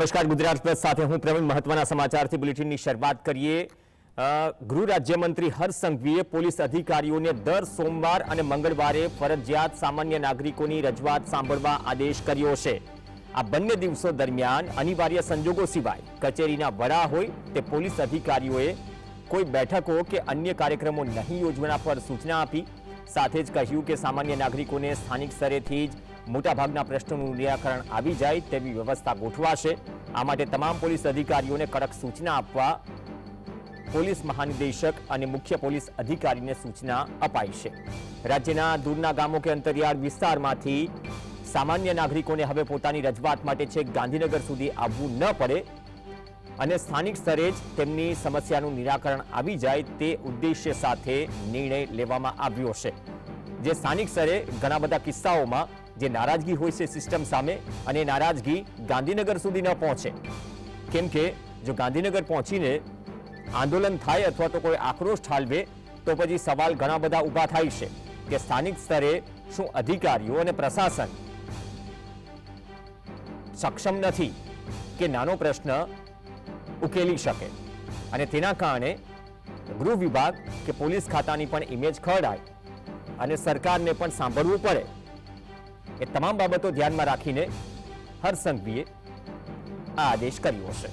નમસ્કાર, ગુજરાત પ્લસ સાથે હું પ્રવીણ મહત્વના સમાચારથી બુલેટિનની શરૂઆત કરીએ. ગૃહ રાજ્યમંત્રી હર્ષ સંઘવીએ પોલીસ અધિકારીઓને દર સોમવાર અને મંગળવારે ફરજિયાત સામાન્ય નાગરિકોની રજૂઆત સાંભળવા આદેશ કર્યો છે. આ બંને દિવસો દરમિયાન અનિવાર્ય સંજોગો સિવાય કચેરીના વડા હોય તે પોલીસ અધિકારીઓએ કોઈ બેઠકો કે અન્ય કાર્યક્રમો નહીં યોજવાના પર સૂચના આપી સાથે જ કહ્યું કે સામાન્ય નાગરિકોને સ્થાનિક સ્તરેથી જ મોટાભાગના પ્રશ્નોનું નિરાકરણ આવી જાય તેવી વ્યવસ્થા ગોઠવાશે. આ માટે તમામ પોલીસ અધિકારીઓને કડક સૂચના આપવા પોલીસ મહાનિદેશક અને મુખ્ય પોલીસ અધિકારીને સૂચના અપાઈ છે. રાજ્યના દૂરના ગામો કે અંતરિયાળ વિસ્તારમાંથી સામાન્ય નાગરિકોને હવે પોતાની રજૂઆત માટે છે ગાંધીનગર સુધી આવવું ન પડે. અને સ્થાનિક સ્તરે જ તેમની સમસ્યાનું નિરાકરણ આવી જાય તે ઉદ્દેશ્ય સાથે નિર્ણય લેવામાં આવ્યો છે. જે સ્થાનિક સ્તરે ઘણા બધા કિસ્સાઓમાં જે નારાજગી હોય છે સિસ્ટમ સામે અને નારાજગી ગાંધીનગર સુધી ન પહોંચે. કેમ કે જો ગાંધીનગર પહોંચીને આંદોલન થાય અથવા તો કોઈ આક્રોશ ઠાલવે, તો પછી સવાલ ઘણા બધા ઊભા થાય છે કે સ્થાનિક સ્તરે શું અધિકારીઓ અને પ્રશાસન સક્ષમ નથી? કે નાનો પ્રશ્ન ઉકેલી શકે. અને તેના કારણે ગૃહ વિભાગ કે પોલીસ ખાતાની પણ ઇમેજ ખરડાય અને સરકારને પણ સાંભળવું પડે. એ તમામ બાબતો ધ્યાનમાં રાખીને હરસંઘવીએ આ આદેશ કર્યો છે